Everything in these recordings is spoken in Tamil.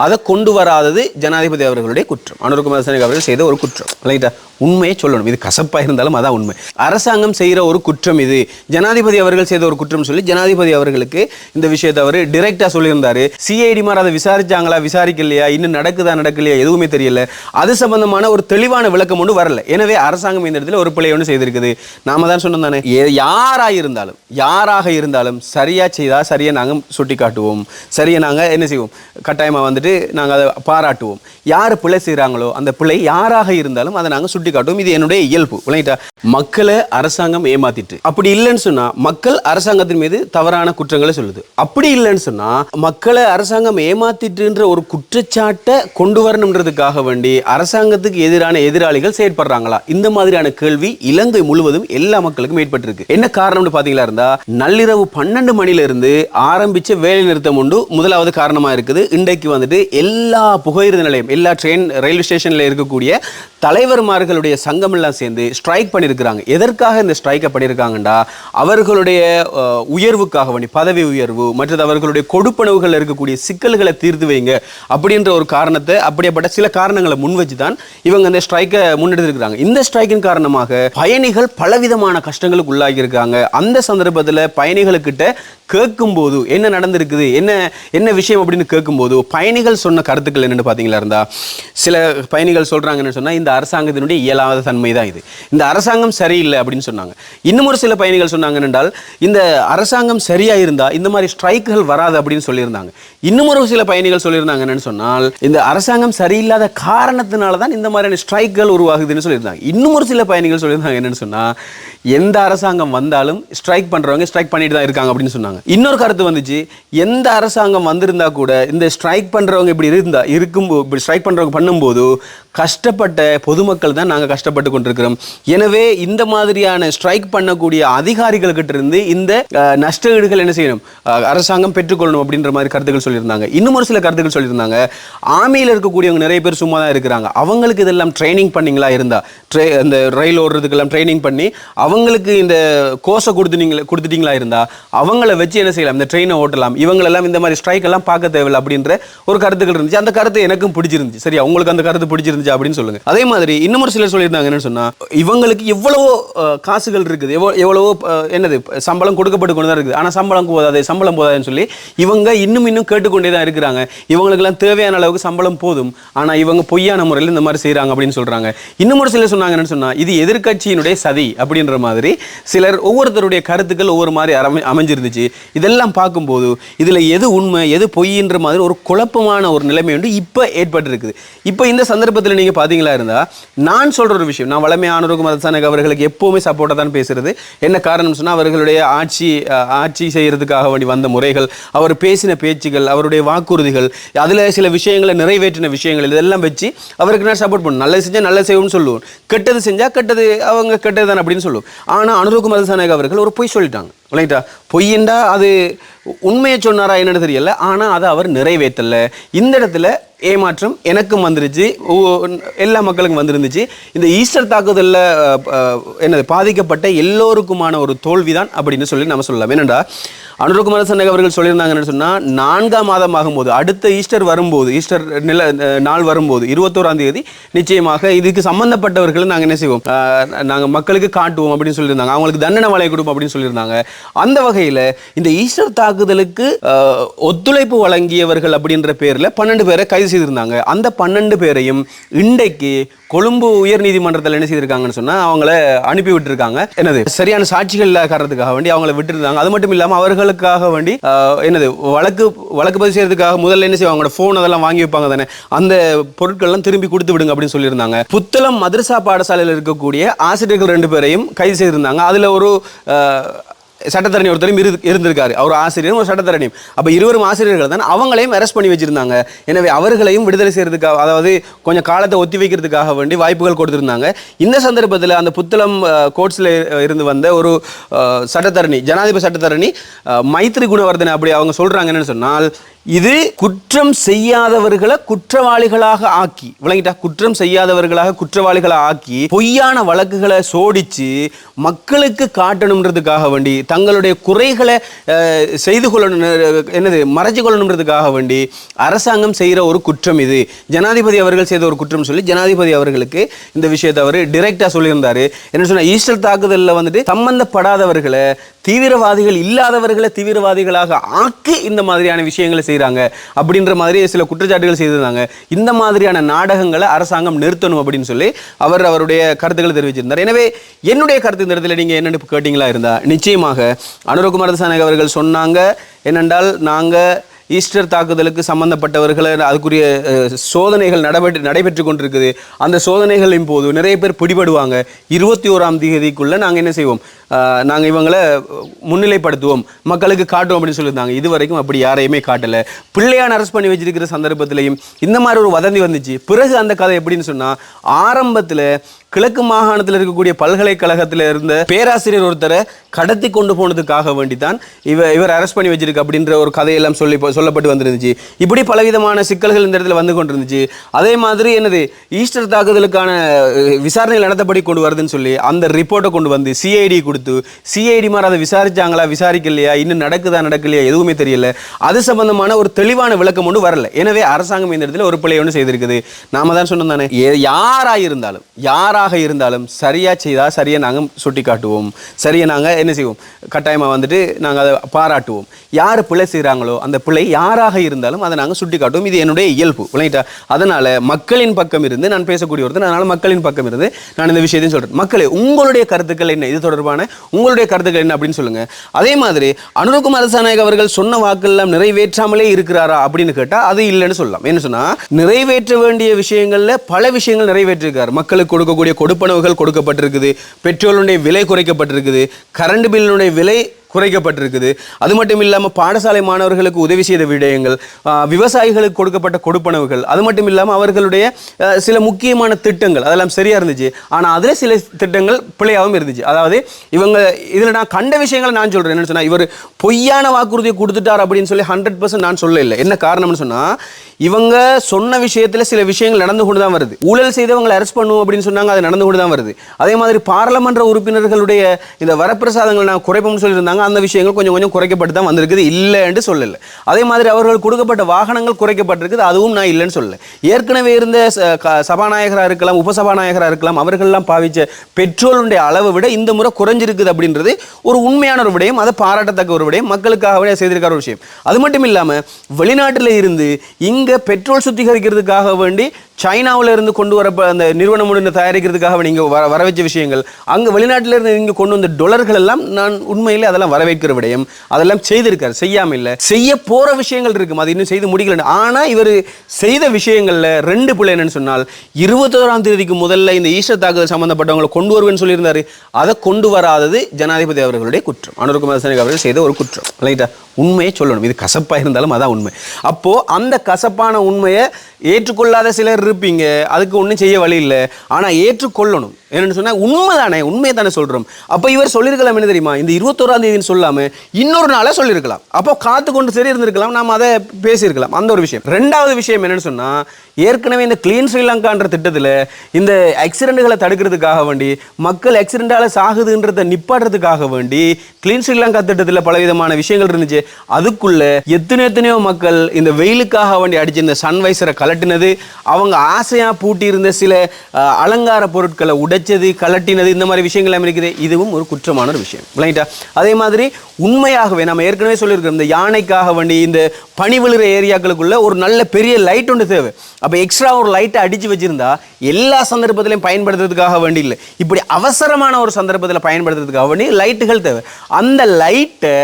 அதை கொண்டு வராதது ஜனாதிபதி அவர்களுடைய குற்றம். அனுர்குமார் அவர்கள் செய்த ஒரு குற்றம். ரைட்டா உண்மையை சொல்லணும். இது கசப்பாக இருந்தாலும் அதான் உண்மை. அரசாங்கம் செய்கிற ஒரு குற்றம் இது. ஜனாதிபதி அவர்கள் செய்த ஒரு குற்றம் சொல்லி ஜனாதிபதி அவர்களுக்கு இந்த விஷயத்தை அவர் டிரெக்டாக சொல்லியிருந்தார். சிஐடி மாதிரி அதை விசாரிச்சாங்களா விசாரிக்கலையா இன்னும் நடக்குதா நடக்கலையா எதுவுமே தெரியல. அது சம்பந்தமான ஒரு தெளிவான விளக்கம் ஒன்று வரல. எனவே அரசாங்கம் இந்த இடத்துல ஒரு பிள்ளை ஒன்று செய்திருக்குது. நாம தான் சொன்னோம் தானே. யாராக இருந்தாலும் யாராக இருந்தாலும் சரியாக செய்தால் சரியாக நாங்கள் சுட்டி காட்டுவோம் சரியாக நாங்கள் என்ன செய்வோம்? கட்டாயமாக வந்து வந்துட்டு நாங்கள் அதை பாராட்டுவோம். யார் பிழை செய்கிறாங்களோ அந்த பிழை யாராக இருந்தாலும் அதை நாங்க சுட்டி காட்டுவோம் இது என்னுடைய இயல்பு. விளங்கிட்டா மக்களை அரசாங்கம் ஏமாத்திட்டு. அப்படி இல்லைன்னு சொன்னா மக்கள் அரசாங்கத்தின் மீது தவறான குற்றங்களை சொல்லுது. அப்படி இல்லைன்னு சொன்னா மக்களை அரசாங்கம் ஏமாத்திட்டுன்ற ஒரு குற்றச்சாட்டை கொண்டு வரணுன்றதுக்காக வேண்டி அரசாங்கத்துக்கு எதிரான எதிராளிகள் செயற்படுறாங்களா? இந்த மாதிரியான கேள்வி இலங்கை முழுவதும் எல்லா மக்களுக்கும் ஏற்பட்டிருக்கு. என்ன காரணம்னு பாத்தீங்களா இருந்தா நள்ளிரவு பன்னெண்டு மணில இருந்து ஆரம்பிச்ச வேலை நிறுத்தம் உண்டு. முதலாவது காரணமாக இருக்குது இன்றைக்கு வந்துட்டு எல்லா புகையிரத நிலையம் எல்லா ட்ரெயின் ரயில்வே ஸ்டேஷனில் இருக்கக்கூடிய தலைவர்மார்களுடைய சங்கமெல்லாம் சேர்ந்து ஸ்ட்ரைக் பண்ணியிருக்கிறாங்க எதற்காக இந்த ஸ்ட்ரைக்கை பண்ணியிருக்காங்கண்டா அவர்களுடைய உயர்வுக்காக வேண்டி பதவி உயர்வு மற்றது அவர்களுடைய கொடுப்பனவுகள் இருக்கக்கூடிய சிக்கல்களை தீர்த்து வைங்க அப்படின்ற ஒரு காரணத்தை அப்படியேப்பட்ட சில காரணங்களை முன் வச்சு தான் இவங்க இந்த ஸ்ட்ரைக்கை முன்னெடுத்திருக்கிறாங்க. இந்த ஸ்ட்ரைக்கின் காரணமாக பயணிகள் பலவிதமான கஷ்டங்களுக்கு உள்ளாகி இருக்காங்க அந்த சந்தர்ப்பத்தில் பயணிகளுக்கிட்ட கேட்கும்போது என்ன நடந்திருக்குது என்ன என்ன விஷயம் அப்படின்னு கேட்கும்போது பயணிகள் சொன்ன கருத்துக்கள் என்னென்னு பார்த்தீங்களா இருந்தால் சில பயணிகள் சொல்கிறாங்கன்னு சொன்னால் இந்த அரசாங்கத்தினுடைய இயலாத தன்மை தான் இது. இந்த அரசாங்கம் சரியில்லை அப்படின்னு சொன்னாங்க. இன்னும் ஒரு சில பயணிகள் சொன்னாங்க என்றால் இந்த அரசாங்கம் சரியாக இருந்தால் இந்த மாதிரி ஸ்ட்ரைக்குகள் வராது அப்படின்னு சொல்லியிருந்தாங்க. இன்னும் ஒரு சில பயணிகள் சொல்லியிருந்தாங்க என்னன்னு சொன்னால் இந்த அரசாங்கம் சரியில்லாத காரணத்தினால தான் இந்த மாதிரியான ஸ்ட்ரைக்குகள் உருவாகுதுன்னு சொல்லியிருந்தாங்க. இன்னும் ஒரு சில பயணிகள் சொல்லியிருந்தாங்க என்னென்னு சொன்னால் எந்த அரசாங்கம் வந்தாலும் ஸ்ட்ரைக் பண்ணுறவங்க ஸ்ட்ரைக் பண்ணிட்டு தான் இருக்காங்க அப்படின்னு சொன்னாங்க. இன்னொரு கருத்து வந்துச்சு. எந்த அரசாங்கம் வந்திருந்தா கூட இந்த ஸ்ட்ரைக் பண்ணுறவங்க இப்படி இருந்தா இருக்கும்போது இப்படி ஸ்ட்ரைக் பண்ணுறவங்க பண்ணும்போது கஷ்டப்பட்ட பொதுமக்கள் தான் நாங்கள் கஷ்டப்பட்டு கொண்டிருக்கிறோம். எனவே இந்த மாதிரியான ஸ்ட்ரைக் பண்ணக்கூடிய அதிகாரிகள்கிட்ட இருந்து இந்த நஷ்ட ஈடுகள் என்ன செய்யணும்? அரசாங்கம் பெற்றுக்கொள்ளணும் அப்படின்ற மாதிரி கருத்துக்கள் சொல்லியிருந்தாங்க. இன்னும் ஒரு சில கருத்துக்கள் சொல்லியிருந்தாங்க. ஆர்மியில் இருக்கக்கூடியவங்க நிறைய பேர் சும்மா தான் இருக்கிறாங்க. அவங்களுக்கு இதெல்லாம் ட்ரைனிங் பண்ணீங்களா இருந்தா? ட்ரை அந்த ரயில் ஓடுறதுக்கெல்லாம் ட்ரைனிங் பண்ணி அவங்களுக்கு இந்த கோர்ஸை கொடுத்துட்டீங்களா கொடுத்துட்டீங்களா இருந்தா? அவங்கள வச்சு என்ன செய்யலாம்? இந்த ட்ரெயினை ஓட்டலாம். இவங்களெல்லாம் இந்த மாதிரி ஸ்ட்ரைக் எல்லாம் பார்க்க தேவையில்லை அப்படின்ற ஒரு கருத்துக்கள் இருந்துச்சு. அந்த கருத்து எனக்கும் பிடிச்சிருந்துச்சு. சரியா? உங்களுக்கு அந்த கருத்து பிடிச்சிருந்துச்சு அப்படின்னு சொல்லுங்க. அதே மாதிரி இன்னும் ஒரு சிலர் சொல்லியிருந்தாங்க என்னன்னு சொன்னா இவங்களுக்கு எவ்வளவோ காசுகள் இருக்குது. எவ்வளோ எவ்வளவோ என்னது சம்பளம் கொடுக்கப்பட்டு கொண்டு தான் இருக்குது. ஆனால் சம்பளம் போதாது சம்பளம் போதாதுன்னு சொல்லி இவங்க இன்னும் இன்னும் கேட்டுக்கொண்டே தான் இருக்கிறாங்க. இவங்களுக்கெல்லாம் தேவையான அளவுக்கு சம்பளம் போதும். ஆனால் இவங்க பொய்யான முறையில் இந்த மாதிரி செய்றாங்க அப்படின்னு சொல்றாங்க. இன்னும் ஒரு சிலர் சொன்னாங்க என்னன்னு சொன்னால் இது எதிர்க்கட்சியினுடைய சதி அப்படின்ற மாதிரி சிலர் ஒவ்வொருத்தருடைய கருத்துக்கள் ஒவ்வொரு மாதிரி அமை- அமைஞ்சிருந்துச்சு. இதெல்லாம் பார்க்கும்போது இதுல எது உண்மை எது பொய்ன்ற மாதிரி ஒரு குழப்பமான ஒரு நிலைமை வந்து இப்போ ஏற்பட்டிருக்குது. இப்போ இந்த சந்தர்ப்பத்தில் நீங்க பாத்தீங்களா இருந்தா நான் சொல்ற ஒரு விஷயம் நான் வளமையானவருக்கு மதசானக் அவர்களுக்கு எப்போவுமே சப்போர்ட்டாக தான் பேசுறது. என்ன காரணம் சொன்னா அவர்களுடைய ஆட்சி ஆட்சி செய்யறதுக்காக வேண்டி வந்த முறைகள் அவர் பேசின பேச்சுகள் அவருடைய வாக்குறுதிகள் அதுல சில விஷயங்களை நிறைவேற்றின விஷயங்கள் இதெல்லாம் வச்சு அவருக்கு நான் சப்போர்ட் பண்ணும் நல்லது செஞ்சால் நல்லது செய்வோம்னு சொல்லுவோம். கெட்டது செஞ்சால் கெட்டது அவங்க கெட்டது தான் அப்படின்னு சொல்லுவோம். ஆனா அனுருகுமார் மதசானக் அவர்கள் ஒரு பொய் சொல்லிட்டாங்க. ரைட்டா பொய்யண்டா அது உண்மையை சொன்னாரா என்னன்னு தெரியல. ஆனால் அதை அவர் நிறைவேற்றல. இந்த இடத்துல ஏமாற்றம் எனக்கும் வந்துருச்சு. எல்லா மக்களுக்கும் வந்துருந்துச்சு. இந்த ஈஸ்டர் தாக்குதலில் என்னது பாதிக்கப்பட்ட எல்லோருக்குமான ஒரு தோல்விதான் அப்படின்னு சொல்லி நம்ம சொல்லலாம். என்னடா அனுரகுமார சன்னக அவர்கள் சொல்லியிருந்தாங்கன்னு சொன்னால் நான்காம் மாதம் ஆகும்போது அடுத்த ஈஸ்டர் வரும்போது ஈஸ்டர் நில நாள் வரும்போது இருபத்தோராம் தேதி நிச்சயமாக இதுக்கு சம்பந்தப்பட்டவர்கள் நாங்கள் என்ன செய்வோம்? நாங்கள் மக்களுக்கு காட்டுவோம் அப்படின்னு சொல்லியிருந்தாங்க. அவங்களுக்கு தண்டனை வளைய கொடுப்போம் அப்படின்னு சொல்லியிருந்தாங்க. அந்த வகையில் இந்த ஈஸ்டர் தாக்குதலுக்கு ஒத்துழைப்பு வழங்கியவர்கள் அப்படின்ற பேரில் பன்னெண்டு பேரை கைது செய்திருந்தாங்க. அந்த பன்னெண்டு பேரையும் இன்றைக்கு கொழும்பு உயர் நீதிமன்றத்தில் என்ன செய்திருக்காங்கன்னு சொன்னால் அவங்கள அனுப்பி விட்டுருக்காங்க. என்னது சரியான சாட்சிகள் இல்லாத காரணத்துக்காக வேண்டி அவங்கள விட்டுருந்தாங்க. அது மட்டும் இல்லாமல் அவர்களுக்காக வேண்டி என்னது வழக்கு வழக்கு பதிவு செய்யறதுக்காக முதல்ல என்ன செய்வாங்க அவங்களோட ஃபோன் அதெல்லாம் வாங்கி வைப்பாங்க தானே. அந்த பொருட்கள்லாம் திரும்பி கொடுத்து விடுங்க அப்படின்னு சொல்லியிருந்தாங்க. புத்தளம் மதரசா பாடசாலையில் இருக்கக்கூடிய ஆசிரியர்கள் ரெண்டு பேரையும் கைது செய்திருந்தாங்க. அதில் ஒரு சட்டத்தரணி ஒருத்தரும் இரு இருந்திருக்காரு. அவர் ஆசிரியரும் ஒரு சட்டத்தரணியும். அப்போ இருவரும் ஆசிரியர்கள் தான் அவங்களையும் அரெஸ்ட் பண்ணி வச்சிருந்தாங்க. எனவே அவர்களையும் விடுதலை செய்யறதுக்காக அதாவது கொஞ்சம் காலத்தை ஒத்தி வைக்கிறதுக்காக வேண்டி வாய்ப்புகள் கொடுத்துருந்தாங்க. இந்த சந்தர்ப்பத்தில் அந்த புத்தளம் கோர்ட்ஸில் இருந்து வந்த ஒரு சட்டத்தரணி ஜனாதிபதி சட்டத்தரணி மைத்ரி குணவர்தன அப்படி அவங்க சொல்கிறாங்க என்னென்னு சொன்னால் இது குற்றம் செய்யாதவர்களை குற்றவாளிகளாக ஆக்கி விளங்கிட்டா குற்றம் செய்யாதவர்களாக குற்றவாளிகளாக ஆக்கி பொய்யான வழக்குகளை சோடிச்சு மக்களுக்கு காட்டணுன்றதுக்காக வேண்டி தங்களுடைய குறைகளை செய்து கொள்ளணும் என்னது மறைச்சு கொள்ளணுன்றதுக்காக வேண்டி அரசாங்கம் செய்கிற ஒரு குற்றம் இது. ஜனாதிபதி அவர்கள் செய்த ஒரு குற்றம் சொல்லி ஜனாதிபதி அவர்களுக்கு இந்த விஷயத்தை அவர் டிரெக்டாக சொல்லியிருந்தாரு. என்ன சொன்னால் ஈஸ்டர் தாக்குதலில் வந்துட்டு சம்பந்தப்படாதவர்களை தீவிரவாதிகள் இல்லாதவர்களை தீவிரவாதிகளாக ஆக்கி இந்த மாதிரியான விஷயங்களை செய்கிறாங்க அப்படின்ற மாதிரி சில குற்றச்சாட்டுகள் செய்திருந்தாங்க. இந்த மாதிரியான நாடகங்களை அரசாங்கம் நிறுத்தணும் அப்படின்னு சொல்லி அவர் அவருடைய கருத்துக்களை தெரிவிச்சிருந்தார். எனவே என்னுடைய கருத்து இந்த இடத்துல நீங்கள் என்னென்னு கேட்டிங்களா இருந்தால் நிச்சயமாக அனுரகுமார் தசானக் அவர்கள் சொன்னாங்க என்னென்றால் நாங்கள் ஈஸ்டர் தாக்குதலுக்கு சம்பந்தப்பட்டவர்களை அதுக்குரிய சோதனைகள் நடைபெற்று நடைபெற்று கொண்டிருக்குது. அந்த சோதனைகளின் போது நிறைய பேர் பிடிபடுவாங்க. இருபத்தி ஓராம் தேதிக்குள்ள நாங்கள் என்ன செய்வோம்? நாங்கள் இவங்களை முன்னிலைப்படுத்துவோம். மக்களுக்கு காட்டுவோம் அப்படின்னு சொல்லியிருந்தாங்க. இது வரைக்கும் அப்படி யாரையுமே காட்டலை. பிள்ளையான அரெஸ்ட் பண்ணி வச்சிருக்கிற சந்தர்ப்பத்திலையும் இந்த மாதிரி ஒரு வதந்தி வந்துச்சு. பிறகு அந்த கதை எப்படின்னு சொன்னால் ஆரம்பத்தில் கிழக்கு மாகாணத்தில் இருக்கக்கூடிய பல்கலைக்கழகத்தில் இருந்த பேராசிரியர் ஒருத்தரை கடத்தி கொண்டு போனதுக்காக வேண்டித்தான் இவ இவர் அரெஸ்ட் பண்ணி வச்சிருக்கு அப்படின்ற ஒரு கதையெல்லாம் சொல்லி சொல்லப்பட்டு வந்திருந்துச்சு. இப்படி பலவிதமான சிக்கல்கள் இந்த இடத்துல வந்து கொண்டிருந்துச்சு. அதே மாதிரி என்னது ஈஸ்டர் தாக்குதலுக்கான விசாரணை விசாரணைகள் நடத்தப்படி கொண்டு வருதுன்னு சொல்லி அந்த ரிப்போர்ட்டை கொண்டு வந்து சிஐடி கொடுத்து சிஐடி மாதிரி அதை விசாரிச்சாங்களா விசாரிக்கலையா? இன்னும் நடக்குதா நடக்கலையா? எதுவுமே தெரியல. அது சம்பந்தமான ஒரு தெளிவான விளக்கம் ஒன்று வரல. எனவே அரசாங்கம் இந்த இடத்துல ஒரு பிள்ளை ஒன்று செய்திருக்குது. நாம தான் சொன்னோம் தானே? யாராக இருந்தாலும் யாராக இருந்தாலும் சரியாக செய்தால் சரியாக நாங்கள் சுட்டி காட்டுவோம் சரியாக நாங்கள் என்ன செய்வோம்? கட்டாயமாக வந்துட்டு நாங்கள் அதை பாராட்டுவோம். யார் பிள்ளை செய்கிறாங்களோ அந்த பிள்ளை யாராக இருந்தாலும் அதை நாங்கள் சுட்டி காட்டுவோம் இது என்னுடைய இயல்பு விளங்கிட்டா அதனால் மக்களின் பக்கம் இருந்து நான் பேசக்கூடிய ஒருத்தர் அதனால் மக்களின் பக்கம் இருந்து நான் இந்த விஷயத்தையும் சொல்கிறேன் மக்களே உங்களுடைய கருத்துக்கள் என்ன? இது தொடர்பான உங்களுடைய கருத்துக்கள் என்ன அப்படின்னு சொல்லுங்க. அதே மாதிரி அனுரகுமார் அரசாநாயக் அவர்கள் சொன்ன வாக்கெல்லாம் நிறைவேற்றாமலே இருக்கிறாரா அப்படின்னு கேட்டால் அது இல்லைன்னு சொல்லலாம். என்ன சொன்னால் நிறைவேற்ற வேண்டிய விஷயங்களில் பல விஷயங்கள் நிறைவேற்றிருக்கார். மக்களுக்கு கொடுக்கக்கூடிய கொடுப்பனவுகள் கொடுக்கப்பட்டிருக்குது. பெட்ரோலுடைய விலை குறைக்கப்பட்டிருக்குது. கரண்ட் பில்லுடைய விலை குறைக்கப்பட்டிருக்குது. அது மட்டும் இல்லாமல் பாடசாலை மாணவர்களுக்கு உதவி செய்த விடயங்கள் விவசாயிகளுக்கு கொடுக்கப்பட்ட கொடுப்பனவுகள் அது மட்டும் இல்லாமல் அவர்களுடைய சில முக்கியமான திட்டங்கள் அதெல்லாம் சரியாக இருந்துச்சு. ஆனால் அதில் சில திட்டங்கள் பிழையாகவும் இருந்துச்சு. அதாவது இவங்க இதில் நான் கண்ட விஷயங்களை நான் சொல்கிறேன் என்னென்னு சொன்னால் இவர் பொய்யான வாக்குறுதியை கொடுத்துட்டார் அப்படின்னு சொல்லி ஹண்ட்ரட் பர்சன்ட் நான் சொல்ல இல்லை. என்ன காரணம்னு சொன்னால் இவங்க சொன்ன விஷயத்தில் சில விஷயங்கள் நடந்து கொண்டு தான் வருது. ஊழல் செய்தவங்களை அரெஸ்ட் பண்ணுவோம் அப்படின்னு சொன்னாங்க அது நடந்து கொண்டு தான் வருது. அதே மாதிரி பாராளுமன்ற உறுப்பினர்களுடைய இந்த வரப்பிரசாதங்கள் நான் குறைப்போம்னு சொல்லியிருந்தாங்க அந்த விஷயங்கள் கொஞ்சம் கொஞ்சம் குறைக்கப்பட்டு தான் வந்திருக்குது. இல்லைன்னு சொல்லல. அதே மாதிரி அவர்கள் கொடுக்கப்பட்ட வாகனங்கள் குறைக்கப்பட்டிருக்குது. அதுவும் நான் இல்லைன்னு சொல்லல. ஏற்கனவே இருந்த ச- க- இருக்கலாம் உபசபாநாயகராக இருக்கலாம் அவர்கள்லாம் பாவிச்ச பெட்ரோலுடைய அளவை விட இந்த முறை குறைஞ்சிருக்குது அப்படின்றது ஒரு உண்மையான ஒரு விடயம். அதை பாராட்டத்தக்க ஒரு விடயம். மக்களுக்காகவே செய்திருக்கிற ஒரு விஷயம். அது மட்டும் இல்லாமல் வெளிநாட்டில் இருந்து இங்கே பெட்ரோல் சுத்திகரிக்கிறதுக்காக வேண்டி சைனாவில் இருந்து கொண்டு வர அந்த நிறுவனம் ஒன்று தயாரிக்கிறதுக்காக நீங்கள் வர வர வச்ச விஷயங்கள் அங்கே வெளிநாட்டில் இருந்து இங்கே கொண்டு வந்த டொலர்கள் எல்லாம் நான் உண்மையிலே அதெல்லாம் வரவேற்கிற விடயம் அதெல்லாம் செய்திருக்காரு. செய்யாம இல்லை. செய்ய போற விஷயங்கள் இருக்கும் அது இன்னும் செய்து முடிக்கல ஆனா இவர் செய்த விஷயங்கள்ல ரெண்டு பிள்ளை என்னன்னு சொன்னால் இருபத்தோராம் தேதிக்கு முதல்ல இந்த ஈஸ்டர் தாக்குதல் சம்மந்தப்பட்டவங்களை கொண்டு வருவேன்னு சொல்லியிருந்தாரு. அதை கொண்டு வராதது ஜனாதிபதி அவர்களுடைய குற்றம். அனுர்குமார் சனிக் அவர்கள் செய்த ஒரு குற்றம். ரைட்டா? உண்மையை சொல்லணும். இது கசப்பாக இருந்தாலும் அதான் உண்மை. அப்போது அந்த கசப்பான உண்மையை ஏற்றுக்கொள்ளாத சிலர் இருப்பீங்க. அதுக்கு ஒன்றும் செய்ய வழி இல்லை. ஆனால் ஏற்றுக்கொள்ளணும். என்னென்னு சொன்னால் உண்மை தானே உண்மையை தானே சொல்கிறோம் அப்போ இவர் சொல்லியிருக்கலாம் என்ன தெரியுமா? இந்த இருபத்தோராம் சொல்லாமல் இன்னொரு நாளாக சொல்லியிருக்கலாம். அப்போ காத்து கொண்டு சரி இருந்திருக்கலாம். நாம் அதை பேசியிருக்கலாம். அந்த ஒரு விஷயம். ரெண்டாவது விஷயம் என்னென்னு சொன்னால் ஏற்கனவே இந்த கிளீன் ஸ்ரீலங்கான்ற திட்டத்தில் இந்த ஆக்சிடென்ட்களை தடுக்கிறதுக்காக வேண்டி மக்கள் ஆக்சிடென்ட்டால் சாகுதுன்றதை நிப்பாடுறதுக்காக வேண்டி கிளீன் ஸ்ரீலங்கா திட்டத்தில் பலவிதமான விஷயங்கள் இருந்துச்சு. அதுக்குள்ள எத்தனை எத்தனையோ மக்கள் இந்த வெயிலுக்காக வேண்டி அடிச்ச இந்த சன்வைசரை கலட்டினது அவங்க ஆசையா பூட்டியிருந்த சில அலங்கார பொருட்களை உடைச்சது கலட்டினது இந்த மாதிரி விஷயங்கள்லாம் இருக்குது. இதுவும் ஒரு குற்றமான ஒரு விஷயம். விளங்கிட்டா அதே மாதிரி உண்மையாகவே நம்ம ஏற்கனவே சொல்லியிருக்கிறோம் இந்த யானைக்காக வேண்டி இந்த பனி விழுற ஏரியாக்களுக்குள்ள ஒரு நல்ல பெரிய லைட் ஒன்று தேவை. அப்போ எக்ஸ்ட்ரா ஒரு லைட்டை அடிச்சு வச்சிருந்தா எல்லா சந்தர்ப்பத்திலையும் பயன்படுத்துறதுக்காக வேண்டி இல்லை. இப்படி அவசரமான ஒரு சந்தர்ப்பத்தில் பயன்படுத்துறதுக்காக வேண்டி லைட்டுகள் தேவை. அந்த லைட்டை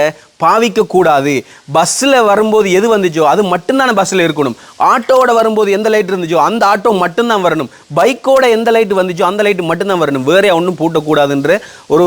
பாவிக்க கூடாது பஸ்ஸில் வரும்போது எது வந்துச்சோ அது மட்டும்தானே பஸ்ஸில் இருக்கணும். ஆட்டோவோட வரும்போது எந்த லைட் இருந்துச்சோ அந்த ஆட்டோ மட்டும்தான் வரணும். பைக்கோட எந்த லைட் வந்துச்சோ அந்த லைட் மட்டும்தான் வரணும். வேறே ஒன்றும் பூட்டக்கூடாதுன்ற ஒரு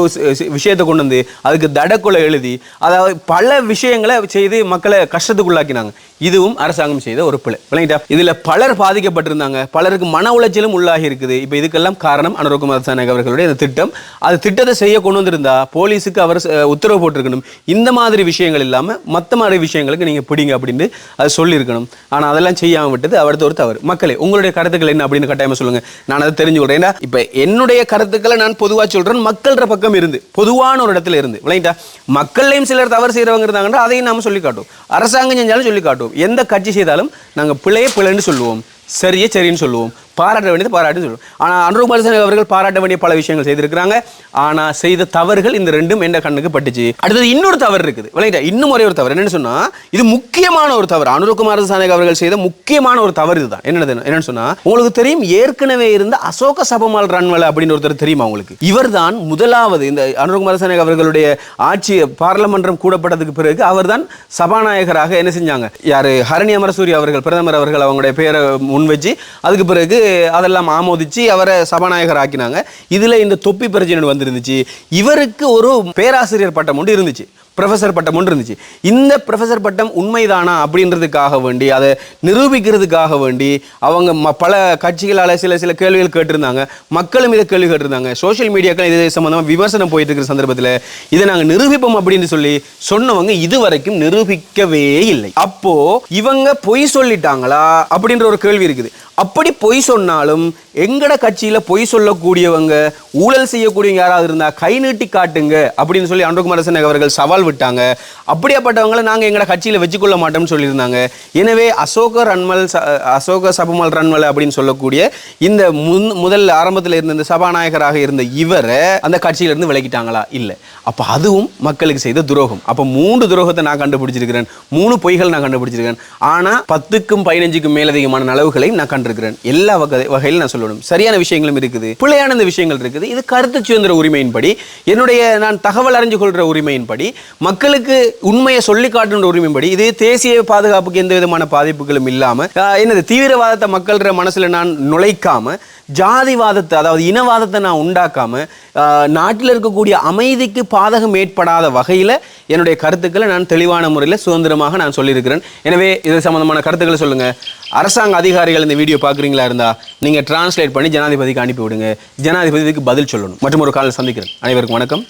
விஷயத்தை கொண்டு வந்து அதுக்கு தடக்குலை எழுதி அதாவது பல விஷயங்களை செய்து மக்களை கஷ்டத்துக்குள்ளாக்கினாங்க. இதுவும் அரசாங்கம் செய்த ஒரு பிழை. விளங்கிட்டா? இதுல பலர் பாதிக்கப்பட்டிருந்தாங்க. பலருக்கு மன உளைச்சலும் உள்ளாகி இருக்குது. இப்போ இதுக்கெல்லாம் காரணம் அனுரகுமார் சானக் அவர்களுடைய இந்த திட்டம். அது திட்டத்தை செய்ய கொண்டு வந்திருந்தா போலீஸுக்கு அவர் உத்தரவு போட்டிருக்கணும். இந்த மாதிரி விஷயங்கள் இல்லாம மற்ற மாதிரி விஷயங்களுக்கு நீங்க பிடிங்க அப்படின்னு அது சொல்லியிருக்கணும். ஆனா அதெல்லாம் செய்யாம விட்டது அவரது ஒரு தவறு. மக்களே உங்களுடைய கருத்துக்கள் என்ன அப்படின்னு கட்டாயமா சொல்லுங்க. நான் அதை தெரிஞ்சுக்கிறேன் ஏன்னா இப்போ என்னுடைய கருத்துக்களை நான் பொதுவாக சொல்றேன். மக்கள்ற பக்கம் இருந்து பொதுவான ஒரு இடத்துல இருந்து. விளையாட்டா மக்கள்லையும் சிலர் தவறு செய்யறவங்க இருந்தாங்கன்னா அதையும் நாம சொல்லி காட்டும் அரசாங்கம் செஞ்சாலும் சொல்லி காட்டும் எந்த கட்சி செய்தாலும் நாங்க பிழையே பிழைன்னு சொல்லுவோம். சரியே சரின்னு சொல்லுவோம். பாராட்ட வேண்டியது பாராட்டுன்னு சொல்லுவோம். ஆனால் அனுரூப் சாமி அவர்கள் பாராட்ட வேண்டிய பல விஷயங்கள் செய்திருக்கிறாங்க. ஆனால் செய்த தவறுகள் இந்த ரெண்டும் எந்த கண்ணுக்கு பட்டுச்சு. அடுத்தது இன்னொரு தவறு இருக்குது. விளையாட்டா இன்னும் ஒரே ஒரு தவறு. என்னன்னு சொன்னால் இது முக்கியமான ஒரு தவறு. அனுருகுமார் சானக் அவர்கள் செய்த முக்கியமான ஒரு தவறு இதுதான். என்னது? என்னன்னு சொன்னால் உங்களுக்கு தெரியும் ஏற்கனவே இருந்த அசோக சபமால் ரன்வலை அப்படின்னு ஒருத்தர் தெரியுமா உங்களுக்கு? இவர்தான் முதலாவது இந்த அனுருகுமார் சானக் அவர்களுடைய ஆட்சி பாராளுமன்றம் கூடப்பட்டதுக்கு பிறகு அவர்தான் சபாநாயகராக என்ன செஞ்சாங்க? யார்? ஹரணி அமரசூரி அவர்கள் பிரதமர் அவர்கள் அவங்களுடைய பேரை முன் வச்சு அதுக்கு பிறகு அதெல்லாம் ஆமோதிச்சு அவரை சபாநாயகர் ஆக்கினாங்க இதுல இந்த தொப்பி பிரச்சனை வந்திருந்துச்சு. இவருக்கு ஒரு பேராசிரியர் பட்டம் ஒன்று இருந்துச்சு. ப்ரொஃபஸர் பட்டம் ஒன்று இருந்துச்சு. இந்த ப்ரொஃபஸர் பட்டம் உண்மைதானா அப்படின்றதுக்காக வேண்டி அதை நிரூபிக்கிறதுக்காக வேண்டி அவங்க ம- பல கட்சிகளால் சில சில கேள்விகள் கேட்டிருந்தாங்க. மக்களும் இதை கேள்வி கேட்டிருந்தாங்க. சோஷியல் மீடியாக்கள் இது சம்மந்தமாக விமர்சனம் போயிட்டு இருக்கிற சந்தர்ப்பத்தில் இதை நாங்கள் நிரூபிப்போம் அப்படின்னு சொல்லி சொன்னவங்க இதுவரைக்கும் நிரூபிக்கவே இல்லை. அப்போ இவங்க பொய் சொல்லிட்டாங்களா அப்படின்ற ஒரு கேள்வி இருக்குது. அப்படி பொய் சொன்னாலும் எங்கட கட்சியில் பொய் சொல்லக்கூடியவங்க ஊழல் செய்யக்கூடியவங்க யாராவது இருந்தால் கை நீட்டி காட்டுங்க அப்படின்னு சொல்லி அன்புகுமாரசன் அவர்கள் சவால் விட்டாங்க. அப்படியாப்பட்டவங்களை நாங்க எங்களை கட்சியில வச்சுக்கொள்ள மாட்டோம்னு சொல்லியிருந்தாங்க. எனவே அசோக ரன்மல் அசோக சபமல் ரன்மல் அப்படின்னு சொல்லக்கூடிய இந்த முன் முதல் ஆரம்பத்தில் இருந்த இந்த சபாநாயகராக இருந்த இவரை அந்த கட்சியிலிருந்து விலகிட்டாங்களா? இல்ல. அப்போ அதுவும் மக்களுக்கு செய்த துரோகம். அப்போ மூன்று துரோகத்தை நான் கண்டுபிடிச்சிருக்கிறேன். மூணு பொய்கள் நான் கண்டுபிடிச்சிருக்கேன் ஆனா பத்துக்கும் பதினஞ்சுக்கும் மேலதிகமான நலவுகளையும் நான் கண்டிருக்கிறேன். எல்லா வகை வகையில் நான் சொல்லணும். சரியான விஷயங்களும் இருக்குது. பிள்ளையான இந்த விஷயங்கள் இருக்குது. இது கருத்து சுதந்திர உரிமையின்படி என்னுடைய நான் தகவல் அறிஞ்சு கொள்கிற உரிமையின்படி மக்களுக்கு உண்மையை சொல்லி காட்டுன்ற உரிமைப்படி இது தேசிய பாதுகாப்புக்கு எந்த விதமான பாதிப்புகளும் இல்லாம என்னது தீவிரவாதத்தை மக்கள்கிற மனசுல நான் நுழைக்காம ஜாதிவாதத்தை அதாவது இனவாதத்தை நான் உண்டாக்காம நாட்டில் இருக்கக்கூடிய அமைதிக்கு பாதகம் ஏற்படாத வகையில் என்னுடைய கருத்துக்களை நான் தெளிவான முறையில் சுதந்திரமாக நான் சொல்லியிருக்கிறேன். எனவே இது சம்மந்தமான கருத்துக்களை சொல்லுங்க. அரசாங்க அதிகாரிகள் இந்த வீடியோ பார்க்குறீங்களா இருந்தா நீங்கள் டிரான்ஸ்லேட் பண்ணி ஜனாதிபதிக்கு அனுப்பி விடுங்க. ஜனாதிபதிக்கு பதில் சொல்லணும். மற்றும் ஒரு காலம் சந்திக்கிறேன். அனைவருக்கும் வணக்கம்.